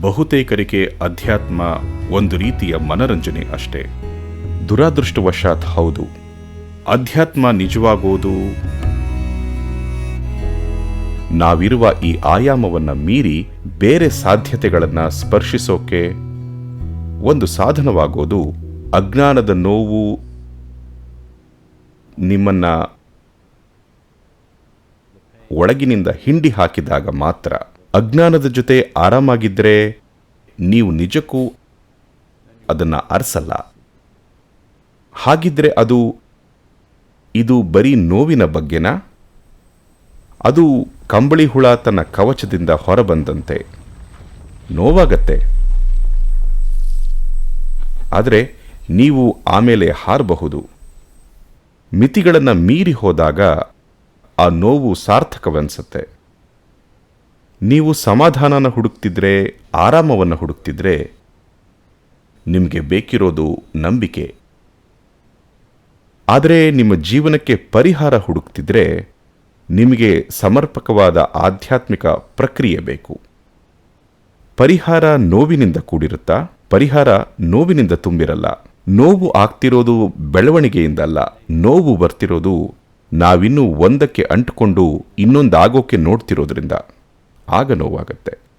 ಬಹುತೇಕರಿಗೆ ಅಧ್ಯಾತ್ಮ ಒಂದು ರೀತಿಯ ಮನರಂಜನೆ ಅಷ್ಟೇ. ದುರಾದೃಷ್ಟವಶಾತ್ ಹೌದು. ಅಧ್ಯಾತ್ಮ ನಿಜವಾಗುವುದು ನಾವಿರುವ ಈ ಆಯಾಮವನ್ನು ಮೀರಿ ಬೇರೆ ಸಾಧ್ಯತೆಗಳನ್ನು ಸ್ಪರ್ಶಿಸೋಕೆ ಒಂದು ಸಾಧನವಾಗೋದು ಅಜ್ಞಾನದ ನೋವು ನಿಮ್ಮನ್ನು ಒಳಗಿನಿಂದ ಹಿಂಡಿ ಹಾಕಿದಾಗ ಮಾತ್ರ. ಅಜ್ಞಾನದ ಜೊತೆ ಆರಾಮಾಗಿದ್ದರೆ ನೀವು ನಿಜಕ್ಕೂ ಅದನ್ನು ಅರಸಲ್ಲ. ಹಾಗಿದ್ರೆ ಅದು, ಇದು ಬರೀ ನೋವಿನ ಬಗ್ಗೆನಾ? ಅದು ಕಂಬಳಿ ಹುಳ ತನ್ನ ಕವಚದಿಂದ ಹೊರಬಂದಂತೆ. ನೋವಾಗತ್ತೆ. ಆದರೆ ನೀವು ಆಮೇಲೆ ಹಾರಬಹುದು. ಮಿತಿಗಳನ್ನು ಮೀರಿ ಹೋದಾಗ ಆ ನೋವು ಸಾರ್ಥಕವೆನ್ಸತ್ತೆ. ನೀವು ಸಮಾಧಾನನ ಹುಡುಕ್ತಿದ್ರೆ, ಆರಾಮವನ್ನು ಹುಡುಕ್ತಿದ್ರೆ, ನಿಮಗೆ ಬೇಕಿರೋದು ನಂಬಿಕೆ. ಆದರೆ ನಿಮ್ಮ ಜೀವನಕ್ಕೆ ಪರಿಹಾರ ಹುಡುಕ್ತಿದ್ರೆ, ನಿಮಗೆ ಸಮರ್ಪಕವಾದ ಆಧ್ಯಾತ್ಮಿಕ ಪ್ರಕ್ರಿಯೆ ಬೇಕು. ಪರಿಹಾರ ನೋವಿನಿಂದ ಕೂಡಿರುತ್ತಾ? ಪರಿಹಾರ ನೋವಿನಿಂದ ತುಂಬಿರಲ್ಲ. ನೋವು ಆಗ್ತಿರೋದು ಬೆಳವಣಿಗೆಯಿಂದಲ್ಲ. ನೋವು ಬರ್ತಿರೋದು ನಾವಿನ್ನೂ ಒಂದಕ್ಕೆ ಅಂಟಿಕೊಂಡು ಇನ್ನೊಂದಾಗೋಕೆ ನೋಡ್ತಿರೋದ್ರಿಂದ. ಆಗ ನೋವಾಗತ್ತೆ.